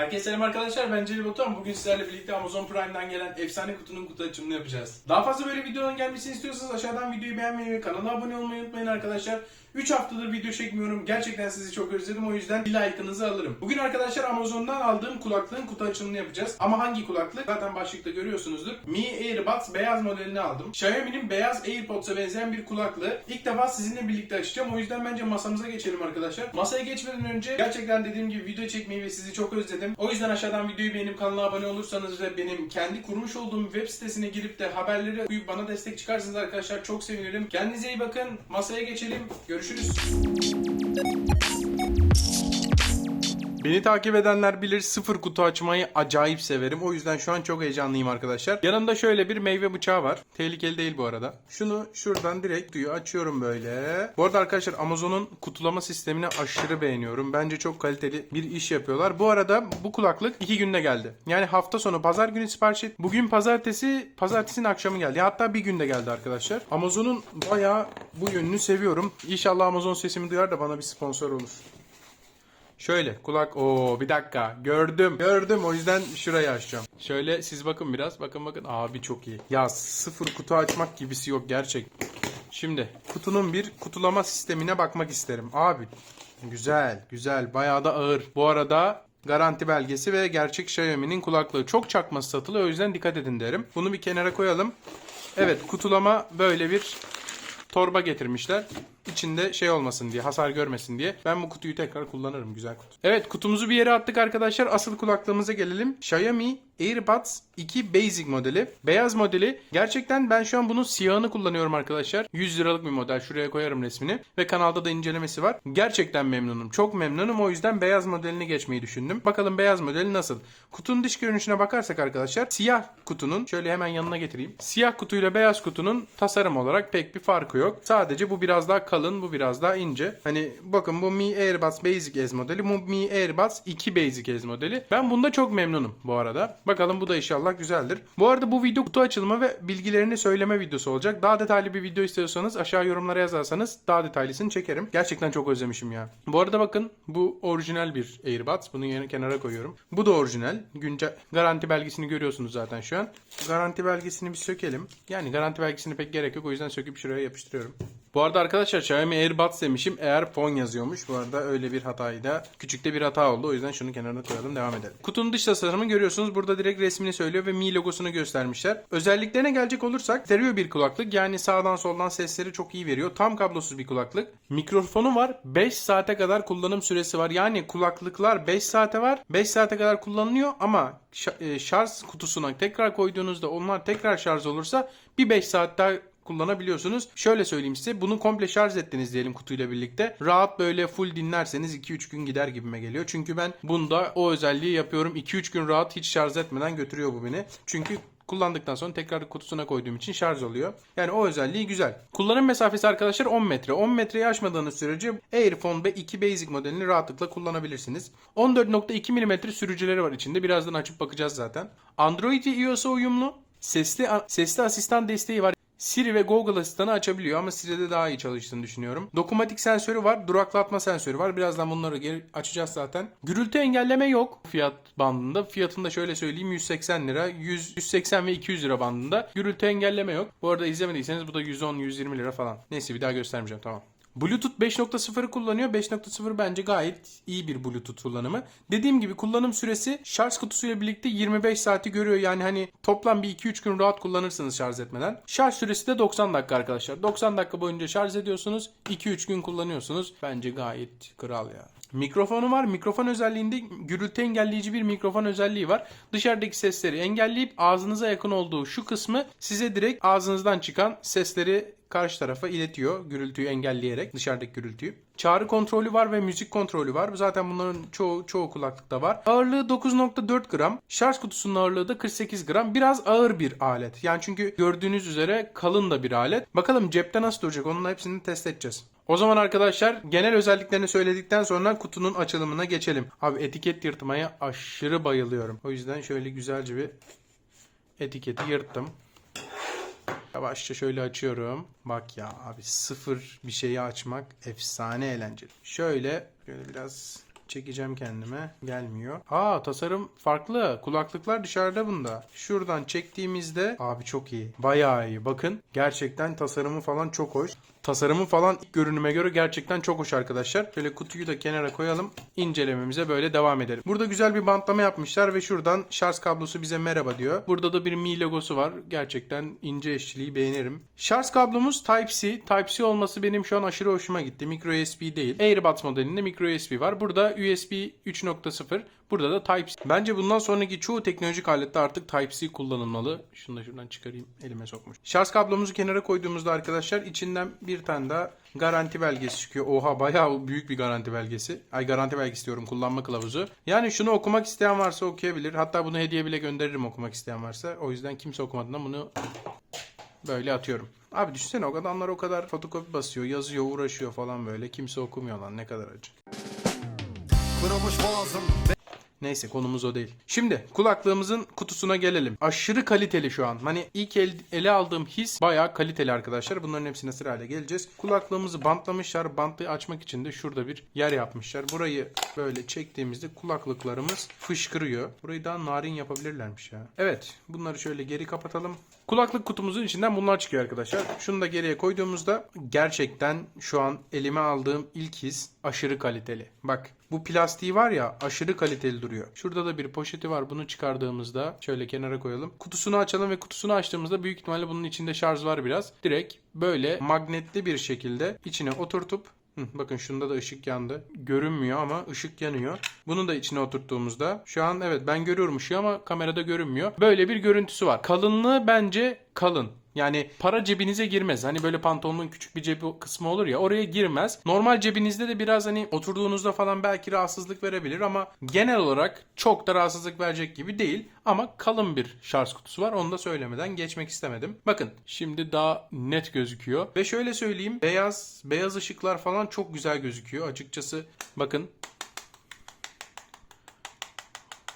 Herkese selam arkadaşlar ben Celil Batuhan. Bugün sizlerle birlikte Amazon Prime'dan gelen efsane kutunun kutu açımını yapacağız. Daha fazla böyle videoların gelmesini istiyorsanız aşağıdan videoyu beğenmeyi ve kanala abone olmayı unutmayın arkadaşlar. 3 haftadır video çekmiyorum. Gerçekten sizi çok özledim. O yüzden bir like'ınızı alırım. Bugün arkadaşlar Amazon'dan aldığım kulaklığın kutu açılımını yapacağız. Ama hangi kulaklık? Zaten başlıkta görüyorsunuzdur. Mi AirBuds beyaz modelini aldım. Xiaomi'nin beyaz AirPods'a benzeyen bir kulaklığı. İlk defa sizinle birlikte açacağım. O yüzden bence masamıza geçelim arkadaşlar. Masaya geçmeden önce gerçekten dediğim gibi video çekmeyi ve sizi çok özledim. O yüzden aşağıdan videoyu beğenip kanala abone olursanız ve benim kendi kurmuş olduğum web sitesine girip de haberleri okuyup bana destek çıkarsanız arkadaşlar çok sevinirim. Kendinize iyi bakın. Masaya geçelim. Görüşürüz. Görüşürüz. Beni takip edenler bilir sıfır kutu açmayı acayip severim. O yüzden şu an çok heyecanlıyım arkadaşlar. Yanımda şöyle bir meyve bıçağı var. Tehlikeli değil bu arada. Şunu şuradan direkt kutuyu açıyorum böyle. Bu arada arkadaşlar Amazon'un kutulama sistemini aşırı beğeniyorum. Bence çok kaliteli bir iş yapıyorlar. Bu arada bu kulaklık iki günde geldi. Yani hafta sonu pazar günü sipariş et. Bugün pazartesi, pazartesinin akşamı geldi. Hatta bir günde geldi arkadaşlar. Amazon'un bayağı bu yönünü seviyorum. İnşallah Amazon sesimi duyar da bana bir sponsor olur. Şöyle kulak o bir dakika gördüm gördüm o yüzden şurayı açacağım. Şöyle siz bakın biraz bakın bakın abi çok iyi. Ya sıfır kutu açmak gibisi yok gerçek. Şimdi kutunun bir kutulama sistemine bakmak isterim. Abi güzel güzel bayağı da ağır. Bu arada garanti belgesi ve gerçek Xiaomi'nin kulaklığı çok çakması satılıyor o yüzden dikkat edin derim. Bunu bir kenara koyalım. Evet kutulama böyle bir torba getirmişler. İçinde şey olmasın diye, hasar görmesin diye. Ben bu kutuyu tekrar kullanırım. Güzel kutu. Evet kutumuzu bir yere attık arkadaşlar. Asıl kulaklığımıza gelelim. Xiaomi AirPods 2 Basic modeli. Beyaz modeli. Gerçekten ben şu an bunun siyahını kullanıyorum arkadaşlar. 100 liralık bir model. Şuraya koyarım resmini. Ve kanalda da incelemesi var. Gerçekten memnunum. Çok memnunum. O yüzden beyaz modelini geçmeyi düşündüm. Bakalım beyaz modeli nasıl? Kutunun dış görünüşüne bakarsak arkadaşlar siyah kutunun şöyle hemen yanına getireyim. Siyah kutuyla beyaz kutunun tasarım olarak pek bir farkı yok. Sadece bu biraz daha kalın, bu biraz daha ince. Hani bakın bu Mi AirBuds Basic S modeli, bu Mi AirBuds 2 Basic S modeli. Ben bunda çok memnunum bu arada. Bakalım bu da inşallah güzeldir. Bu arada bu video kutu açılımı ve bilgilerini söyleme videosu olacak. Daha detaylı bir video istiyorsanız aşağı yorumlara yazarsanız daha detaylısını çekerim. Gerçekten çok özlemişim ya. Bu arada bakın bu orijinal bir AirBuds. Bunu yerine kenara koyuyorum. Bu da orijinal. Güncel garanti belgesini görüyorsunuz zaten şu an. Garanti belgesini bir sökelim. Yani garanti belgesini pek gerek yok. O yüzden söküp şuraya yapıştırıyorum. Bu arada arkadaşlar Xiaomi AirBuds demişim. Airphone yazıyormuş. Bu arada öyle bir hatayı da küçükte bir hata oldu. O yüzden şunu kenarına koyalım. Devam edelim. Kutunun dış tasarımı görüyorsunuz. Burada direkt resmini söylüyor ve Mi logosunu göstermişler. Özelliklerine gelecek olursak stereo bir kulaklık. Yani sağdan soldan sesleri çok iyi veriyor. Tam kablosuz bir kulaklık. Mikrofonu var. 5 saate kadar kullanım süresi var. Yani kulaklıklar 5 saate var. 5 saate kadar kullanılıyor ama e, şarj kutusuna tekrar koyduğunuzda onlar tekrar şarj olursa bir 5 saat daha kullanabiliyorsunuz. Şöyle söyleyeyim size bunu komple şarj ettiniz diyelim kutuyla birlikte. Rahat böyle full dinlerseniz 2-3 gün gider gibime geliyor. Çünkü ben bunda o özelliği yapıyorum. 2-3 gün rahat hiç şarj etmeden götürüyor bu beni. Çünkü kullandıktan sonra tekrar kutusuna koyduğum için şarj oluyor. Yani o özelliği güzel. Kullanım mesafesi arkadaşlar 10 metre. 10 metreyi aşmadığınız sürece Airphone ve 2 Basic modelini rahatlıkla kullanabilirsiniz. 14.2 mm sürücüleri var içinde. Birazdan açıp bakacağız zaten. Android ve iOS'a uyumlu. Sesli sesli asistan desteği var. Siri ve Google asistanı açabiliyor ama Siri'de daha iyi çalıştığını düşünüyorum. Dokunmatik sensörü var, duraklatma sensörü var. Birazdan bunları geri açacağız zaten. Gürültü engelleme yok fiyat bandında. Fiyatını da şöyle söyleyeyim 180 lira, 100, 180 ve 200 lira bandında. Gürültü engelleme yok. Bu arada izlemediyseniz bu da 110-120 lira falan. Neyse bir daha göstermeyeceğim tamam. Bluetooth 5.0'ı kullanıyor. 5.0 bence gayet iyi bir Bluetooth kullanımı. Dediğim gibi kullanım süresi şarj kutusuyla birlikte 25 saati görüyor. Yani hani toplam bir 2-3 gün rahat kullanırsınız şarj etmeden. Şarj süresi de 90 dakika arkadaşlar. 90 dakika boyunca şarj ediyorsunuz. 2-3 gün kullanıyorsunuz. Bence gayet kral ya. Mikrofonu var. Mikrofon özelliğinde gürültü engelleyici bir mikrofon özelliği var. Dışarıdaki sesleri engelleyip ağzınıza yakın olduğu şu kısmı size direkt ağzınızdan çıkan sesleri karşı tarafa iletiyor gürültüyü engelleyerek dışarıdaki gürültüyü. Çağrı kontrolü var ve müzik kontrolü var. Zaten bunların çoğu çoğu kulaklıkta var. Ağırlığı 9.4 gram. Şarj kutusunun ağırlığı da 48 gram. Biraz ağır bir alet. Yani çünkü gördüğünüz üzere kalın da bir alet. Bakalım cepte nasıl duracak onun hepsini test edeceğiz. O zaman arkadaşlar genel özelliklerini söyledikten sonra kutunun açılımına geçelim. Abi etiket yırtmaya aşırı bayılıyorum. O yüzden şöyle güzelce bir etiketi yırttım. Yavaşça şöyle açıyorum. Bak ya abi sıfır bir şeyi açmak efsane eğlenceli. Şöyle şöyle biraz çekeceğim kendime. Gelmiyor. Aa tasarım farklı. Kulaklıklar dışarıda bunda. Şuradan çektiğimizde abi çok iyi. Bayağı iyi. Bakın gerçekten tasarımı falan çok hoş. Tasarımı falan ilk görünüme göre gerçekten çok hoş arkadaşlar. Şöyle kutuyu da kenara koyalım. İncelememize böyle devam edelim. Burada güzel bir bantlama yapmışlar ve şuradan şarj kablosu bize merhaba diyor. Burada da bir Mi logosu var. Gerçekten ince işçiliği beğenirim. Şarj kablomuz Type-C. Type-C olması benim şu an aşırı hoşuma gitti. Micro USB değil. AirBuds modelinde micro USB var. Burada USB 3.0. Burada da Type-C. Bence bundan sonraki çoğu teknolojik alette artık Type-C kullanılmalı. Şunu da şuradan çıkarayım. Elime sokmuş. Şarj kablomuzu kenara koyduğumuzda arkadaşlar içinden bir tane daha garanti belgesi çıkıyor. Oha bayağı büyük bir garanti belgesi. Ay garanti belgesi diyorum kullanma kılavuzu. Yani şunu okumak isteyen varsa okuyabilir. Hatta bunu hediye bile gönderirim okumak isteyen varsa. O yüzden kimse okumadığından bunu böyle atıyorum. Abi düşünsene o adamlar o kadar fotokopi basıyor, yazıyor, uğraşıyor falan böyle. Kimse okumuyor lan ne kadar acı. Kırılmış boğazım Neyse konumuz o değil. Şimdi kulaklığımızın kutusuna gelelim. Aşırı kaliteli şu an. Hani ilk el, ele aldığım his bayağı kaliteli arkadaşlar. Bunların hepsine sırayla geleceğiz. Kulaklığımızı bantlamışlar. Bantlayı açmak için de şurada bir yer yapmışlar. Burayı böyle çektiğimizde kulaklıklarımız fışkırıyor. Burayı daha narin yapabilirlermiş ya. Evet bunları şöyle geri kapatalım. Kulaklık kutumuzun içinden bunlar çıkıyor arkadaşlar. Şunu da geriye koyduğumuzda gerçekten şu an elime aldığım ilk his aşırı kaliteli. Bak bu plastiği var ya aşırı kaliteli duruyor. Şurada da bir poşeti var. Bunu çıkardığımızda şöyle kenara koyalım. Kutusunu açalım ve kutusunu açtığımızda büyük ihtimalle bunun içinde şarj var biraz. Direkt böyle magnetli bir şekilde içine oturtup bakın şunda da ışık yandı. Görünmüyor ama ışık yanıyor. Bunu da içine oturttuğumuzda şu an evet ben görüyorum ışığı ama kamerada görünmüyor. Böyle bir görüntüsü var. Kalınlığı bence kalın. Yani para cebinize girmez. Hani böyle pantolonun küçük bir cebi kısmı olur ya oraya girmez. Normal cebinizde de biraz hani oturduğunuzda falan belki rahatsızlık verebilir ama genel olarak çok da rahatsızlık verecek gibi değil. Ama kalın bir şarj kutusu var. Onu da söylemeden geçmek istemedim. Bakın şimdi daha net gözüküyor. Ve şöyle söyleyeyim beyaz beyaz ışıklar falan çok güzel gözüküyor. Açıkçası bakın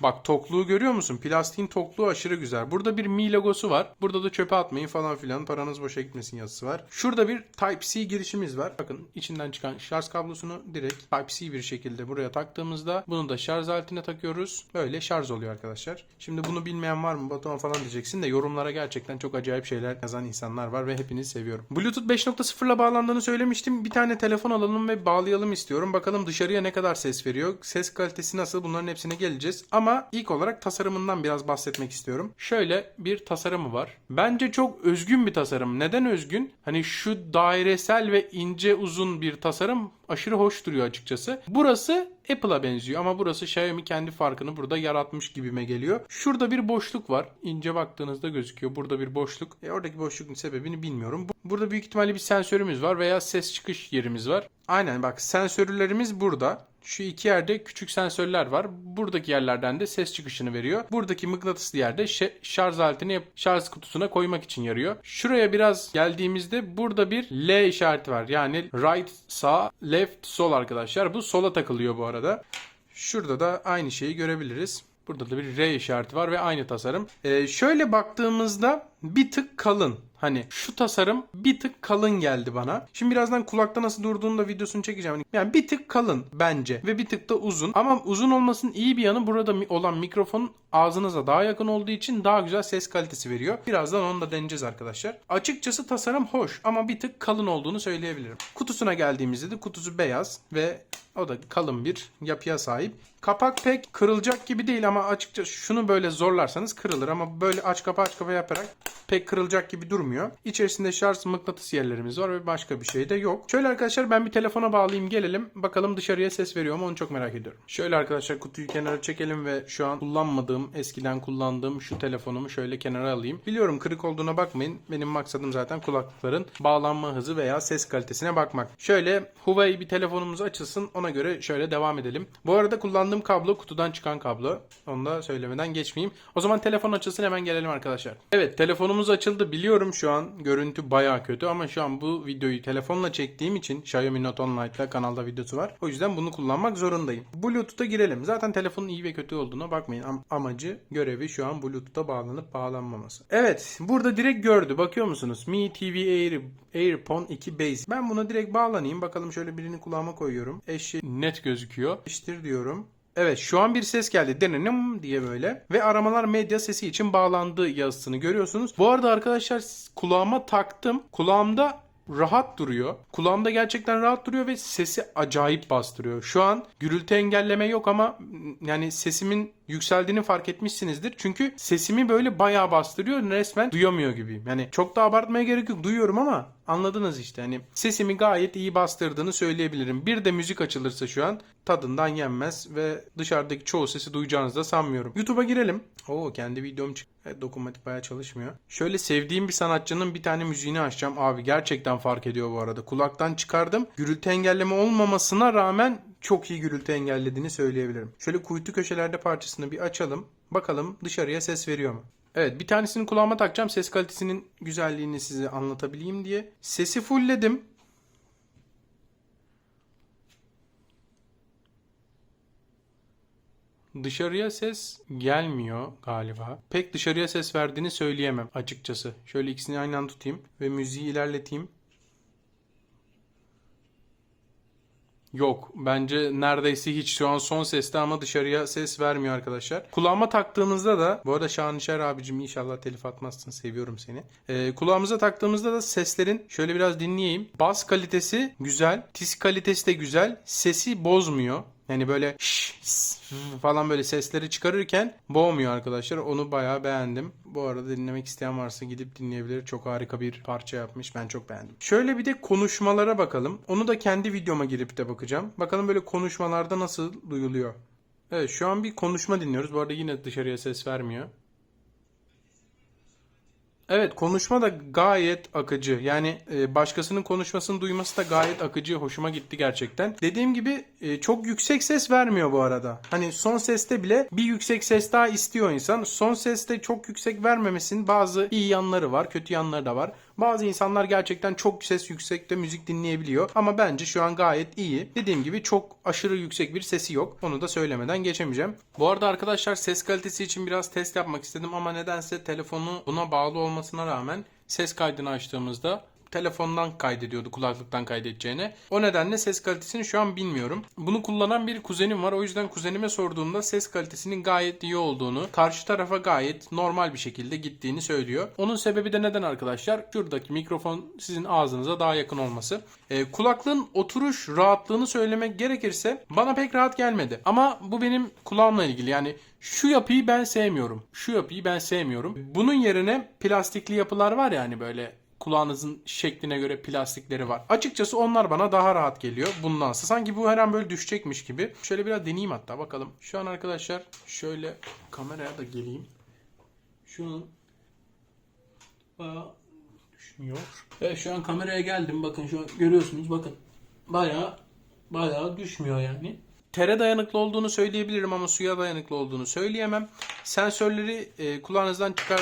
Bak tokluğu görüyor musun? Plastiğin tokluğu aşırı güzel. Burada bir Mi logosu var. Burada da çöpe atmayın falan filan. Paranız boşa gitmesin yazısı var. Şurada bir Type-C girişimiz var. Bakın içinden çıkan şarj kablosunu direkt Type-C bir şekilde buraya taktığımızda bunu da şarj aletine takıyoruz. Böyle şarj oluyor arkadaşlar. Şimdi bunu bilmeyen var mı Batuhan falan diyeceksin de yorumlara gerçekten çok acayip şeyler yazan insanlar var ve hepinizi seviyorum. Bluetooth 5.0 ile bağlandığını söylemiştim. Bir tane telefon alalım ve bağlayalım istiyorum. Bakalım dışarıya ne kadar ses veriyor. Ses kalitesi nasıl bunların hepsine geleceğiz. Ama ilk olarak tasarımından biraz bahsetmek istiyorum. Şöyle bir tasarımı var. Bence çok özgün bir tasarım. Neden özgün? Hani şu dairesel ve ince uzun bir tasarım aşırı hoş duruyor açıkçası. Burası Apple'a benziyor ama burası Xiaomi kendi farkını burada yaratmış gibime geliyor. Şurada bir boşluk var. İnce baktığınızda gözüküyor. Burada bir boşluk. E, oradaki boşluğun sebebini bilmiyorum. Bu- Burada büyük ihtimalle bir sensörümüz var veya ses çıkış yerimiz var. Aynen bak sensörlerimiz burada. Şu iki yerde küçük sensörler var. Buradaki yerlerden de ses çıkışını veriyor. Buradaki mıknatıslı yerde şarj aletini şarj kutusuna koymak için yarıyor. Şuraya biraz geldiğimizde burada bir L işareti var. Yani right sağ, left sol arkadaşlar. Bu sola takılıyor bu arada. Şurada da aynı şeyi görebiliriz. Burada da bir R işareti var ve aynı tasarım. Ee, şöyle baktığımızda bir tık kalın. Hani şu tasarım bir tık kalın geldi bana. Şimdi birazdan kulakta nasıl durduğunu da videosunu çekeceğim. Yani bir tık kalın bence ve bir tık da uzun. Ama uzun olmasının iyi bir yanı burada olan mikrofonun ağzınıza daha yakın olduğu için daha güzel ses kalitesi veriyor. Birazdan onu da deneyeceğiz arkadaşlar. Açıkçası tasarım hoş ama bir tık kalın olduğunu söyleyebilirim. Kutusuna geldiğimizde de kutusu beyaz ve o da kalın bir yapıya sahip. Kapak pek kırılacak gibi değil ama açıkçası şunu böyle zorlarsanız kırılır ama böyle aç kapa aç kapa yaparak pek kırılacak gibi durmuyor. İçerisinde şarj mıknatıs yerlerimiz var ve başka bir şey de yok. Şöyle arkadaşlar ben bir telefona bağlayayım gelelim. Bakalım dışarıya ses veriyor mu onu çok merak ediyorum. Şöyle arkadaşlar kutuyu kenara çekelim ve şu an kullanmadığım, eskiden kullandığım şu telefonumu şöyle kenara alayım. Biliyorum kırık olduğuna bakmayın. Benim maksadım zaten kulaklıkların bağlanma hızı veya ses kalitesine bakmak. Şöyle Huawei bir telefonumuz açılsın ona göre şöyle devam edelim. Bu arada kullandığım kablo kutudan çıkan kablo. Onu da söylemeden geçmeyeyim. O zaman telefon açılsın hemen gelelim arkadaşlar. Evet telefonumuz açıldı. Biliyorum şu an görüntü baya kötü ama şu an bu videoyu telefonla çektiğim için Xiaomi Note 10 Lite'la kanalda videosu var. O yüzden bunu kullanmak zorundayım. Bluetooth'a girelim. Zaten telefonun iyi ve kötü olduğuna bakmayın. Am- amacı, görevi şu an Bluetooth'a bağlanıp bağlanmaması. Evet, burada direkt gördü. Bakıyor musunuz? Mi TV Air AirPod 2 Base. Ben buna direkt bağlanayım. Bakalım şöyle birini kulağıma koyuyorum. Eşi net gözüküyor. İştir diyorum. Evet şu an bir ses geldi. Denenim diye böyle. Ve aramalar medya sesi için bağlandı yazısını görüyorsunuz. Bu arada arkadaşlar kulağıma taktım. Kulağımda rahat duruyor. Kulağımda gerçekten rahat duruyor ve sesi acayip bastırıyor. Şu an gürültü engelleme yok ama yani sesimin yükseldiğini fark etmişsinizdir. Çünkü sesimi böyle bayağı bastırıyor. Resmen duyamıyor gibiyim. Yani çok da abartmaya gerek yok. Duyuyorum ama anladınız işte. Hani sesimi gayet iyi bastırdığını söyleyebilirim. Bir de müzik açılırsa şu an tadından yenmez ve dışarıdaki çoğu sesi duyacağınızı da sanmıyorum. YouTube'a girelim. Oo kendi videom çık. Evet, dokunmatik bayağı çalışmıyor. Şöyle sevdiğim bir sanatçının bir tane müziğini açacağım. Abi gerçekten fark ediyor bu arada. Kulaktan çıkardım. Gürültü engelleme olmamasına rağmen çok iyi gürültü engellediğini söyleyebilirim. Şöyle kuytu köşelerde parçasını bir açalım. Bakalım dışarıya ses veriyor mu? Evet bir tanesini kulağıma takacağım. Ses kalitesinin güzelliğini size anlatabileyim diye. Sesi fullledim. Dışarıya ses gelmiyor galiba. Pek dışarıya ses verdiğini söyleyemem açıkçası. Şöyle ikisini aynı anda tutayım ve müziği ilerleteyim. Yok bence neredeyse hiç şu an son seste ama dışarıya ses vermiyor arkadaşlar. Kulağıma taktığımızda da bu arada Şanışer abicim inşallah telif atmazsın seviyorum seni. Ee, kulağımıza taktığımızda da seslerin şöyle biraz dinleyeyim. Bas kalitesi güzel. Tiz kalitesi de güzel. Sesi bozmuyor. Yani böyle şş, falan böyle sesleri çıkarırken boğmuyor arkadaşlar. Onu bayağı beğendim. Bu arada dinlemek isteyen varsa gidip dinleyebilir. Çok harika bir parça yapmış. Ben çok beğendim. Şöyle bir de konuşmalara bakalım. Onu da kendi videoma girip de bakacağım. Bakalım böyle konuşmalarda nasıl duyuluyor. Evet şu an bir konuşma dinliyoruz. Bu arada yine dışarıya ses vermiyor. Evet konuşma da gayet akıcı. Yani e, başkasının konuşmasını duyması da gayet akıcı. Hoşuma gitti gerçekten. Dediğim gibi e, çok yüksek ses vermiyor bu arada. Hani son seste bile bir yüksek ses daha istiyor insan. Son seste çok yüksek vermemesinin bazı iyi yanları var, kötü yanları da var. Bazı insanlar gerçekten çok ses yüksekte müzik dinleyebiliyor. Ama bence şu an gayet iyi. Dediğim gibi çok aşırı yüksek bir sesi yok. Onu da söylemeden geçemeyeceğim. Bu arada arkadaşlar ses kalitesi için biraz test yapmak istedim ama nedense telefonu buna bağlı olmasına rağmen ses kaydını açtığımızda telefondan kaydediyordu kulaklıktan kaydedeceğine. O nedenle ses kalitesini şu an bilmiyorum. Bunu kullanan bir kuzenim var. O yüzden kuzenime sorduğumda ses kalitesinin gayet iyi olduğunu, karşı tarafa gayet normal bir şekilde gittiğini söylüyor. Onun sebebi de neden arkadaşlar? Şuradaki mikrofon sizin ağzınıza daha yakın olması. Ee, kulaklığın oturuş rahatlığını söylemek gerekirse bana pek rahat gelmedi. Ama bu benim kulağımla ilgili. Yani şu yapıyı ben sevmiyorum. Şu yapıyı ben sevmiyorum. Bunun yerine plastikli yapılar var ya hani böyle kulağınızın şekline göre plastikleri var. Açıkçası onlar bana daha rahat geliyor bundansa. Sanki bu her an böyle düşecekmiş gibi. Şöyle biraz deneyeyim hatta bakalım. Şu an arkadaşlar şöyle kameraya da geleyim. Şunun bayağı düşmüyor. Evet şu an kameraya geldim. Bakın şu an görüyorsunuz bakın. Bayağı bayağı düşmüyor yani. Tere dayanıklı olduğunu söyleyebilirim ama suya dayanıklı olduğunu söyleyemem. Sensörleri e, kulağınızdan çıkar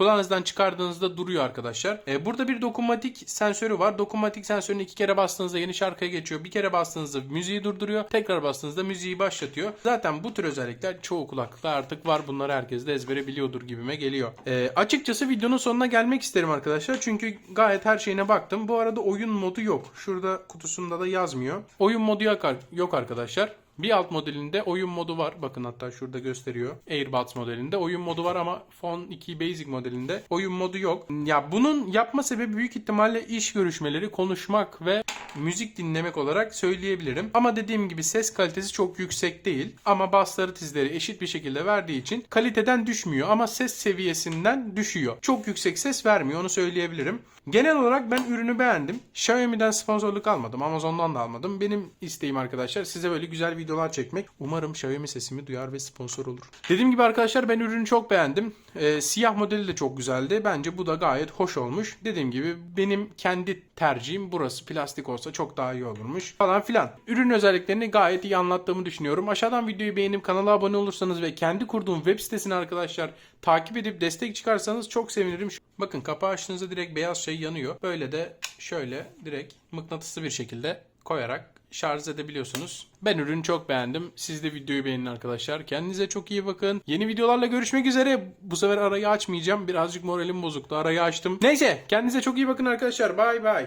kulağınızdan çıkardığınızda duruyor arkadaşlar. E, burada bir dokunmatik sensörü var. Dokunmatik sensörünü iki kere bastığınızda yeni şarkıya geçiyor. Bir kere bastığınızda müziği durduruyor. Tekrar bastığınızda müziği başlatıyor. Zaten bu tür özellikler çoğu kulaklıkta artık var. Bunları herkes de ezbere biliyordur gibime geliyor. E, açıkçası videonun sonuna gelmek isterim arkadaşlar. Çünkü gayet her şeyine baktım. Bu arada oyun modu yok. Şurada kutusunda da yazmıyor. Oyun modu yok, arkadaşlar. Bir alt modelinde oyun modu var. Bakın hatta şurada gösteriyor. AirBuds modelinde oyun modu var ama Phone 2 Basic modelinde oyun modu yok. Ya bunun yapma sebebi büyük ihtimalle iş görüşmeleri, konuşmak ve müzik dinlemek olarak söyleyebilirim. Ama dediğim gibi ses kalitesi çok yüksek değil. Ama basları tizleri eşit bir şekilde verdiği için kaliteden düşmüyor ama ses seviyesinden düşüyor. Çok yüksek ses vermiyor onu söyleyebilirim. Genel olarak ben ürünü beğendim. Xiaomi'den sponsorluk almadım. Amazon'dan da almadım. Benim isteğim arkadaşlar size böyle güzel videolar çekmek. Umarım Xiaomi sesimi duyar ve sponsor olur. Dediğim gibi arkadaşlar ben ürünü çok beğendim. Ee, siyah modeli de çok güzeldi. Bence bu da gayet hoş olmuş. Dediğim gibi benim kendi tercihim burası plastik olsa çok daha iyi olurmuş falan filan. Ürün özelliklerini gayet iyi anlattığımı düşünüyorum. Aşağıdan videoyu beğenip kanala abone olursanız ve kendi kurduğum web sitesini arkadaşlar takip edip destek çıkarsanız çok sevinirim. Bakın kapağı açtığınızda direkt beyaz şey yanıyor. Böyle de şöyle direkt mıknatıslı bir şekilde koyarak şarj edebiliyorsunuz. Ben ürünü çok beğendim. Siz de videoyu beğenin arkadaşlar. Kendinize çok iyi bakın. Yeni videolarla görüşmek üzere. Bu sefer arayı açmayacağım. Birazcık moralim bozuktu. Arayı açtım. Neyse kendinize çok iyi bakın arkadaşlar. Bay bay.